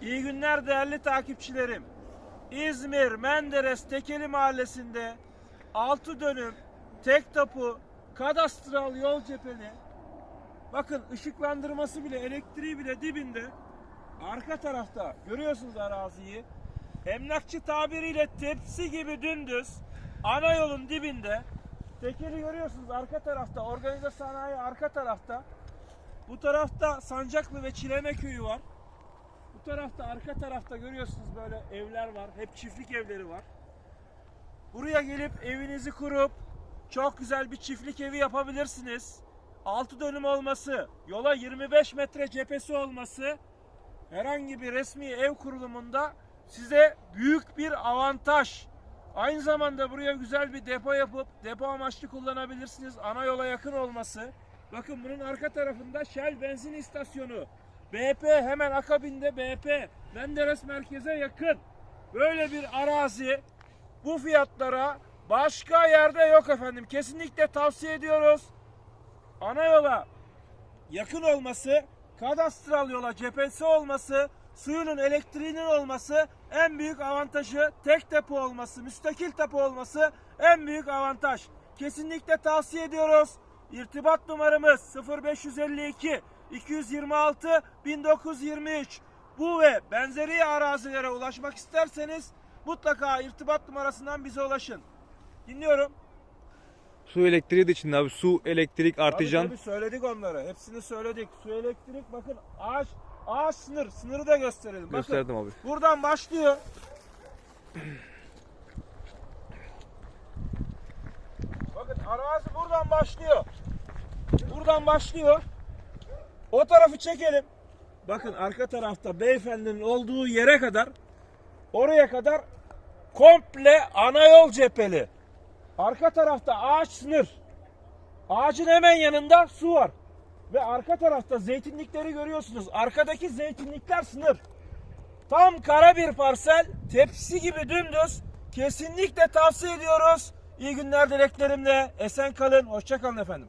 İyi günler değerli takipçilerim. İzmir Menderes Tekeli Mahallesi'nde 6 dönüm tek tapu kadastral yol cepheli. Bakın ışıklandırması bile elektriği bile dibinde. Arka tarafta görüyorsunuz araziyi. Emlakçı tabiriyle tepsi gibi dümdüz ana yolun dibinde. Tekeli görüyorsunuz arka tarafta. Organize sanayi arka tarafta. Bu tarafta Sancaklı ve Çileme köyü var. Bu tarafta arka tarafta görüyorsunuz böyle evler var. Hep çiftlik evleri var. Buraya gelip evinizi kurup çok güzel bir çiftlik evi yapabilirsiniz. 6 dönüm olması, yola 25 metre cephesi olması herhangi bir resmi ev kurulumunda size büyük bir avantaj. Aynı zamanda buraya güzel bir depo yapıp depo amaçlı kullanabilirsiniz. Ana yola yakın olması. Bakın bunun arka tarafında Shell benzin istasyonu. BP hemen akabinde BP. Menderes merkeze yakın. Böyle bir arazi bu fiyatlara başka yerde yok efendim. Kesinlikle tavsiye ediyoruz. Ana yola yakın olması, kadastral yola cephesi olması, suyunun elektriğinin olması en büyük avantajı. Tek depo olması, müstakil depo olması en büyük avantaj. Kesinlikle tavsiye ediyoruz. İrtibat numaramız 0552 226 1923. Bu ve benzeri arazilere ulaşmak isterseniz mutlaka irtibat numarasından bize ulaşın. Dinliyorum. Su elektriği de içinde abi. Su, elektrik, Tabii, artijan. tabii söyledik onları. Hepsini söyledik. Su elektrik bakın ağaç ağaç sınır. Sınırı da gösterelim. Bakın Gösterdim abi. buradan başlıyor. Bakın arazi buradan başlıyor. Buradan başlıyor. O tarafı çekelim. Bakın arka tarafta beyefendinin olduğu yere kadar oraya kadar komple ana yol cepheli. Arka tarafta ağaç sınır. Ağacın hemen yanında su var. Ve arka tarafta zeytinlikleri görüyorsunuz. Arkadaki zeytinlikler sınır. Tam kara bir parsel, tepsi gibi dümdüz. Kesinlikle tavsiye ediyoruz. İyi günler dileklerimle. Esen kalın, hoşça kalın efendim.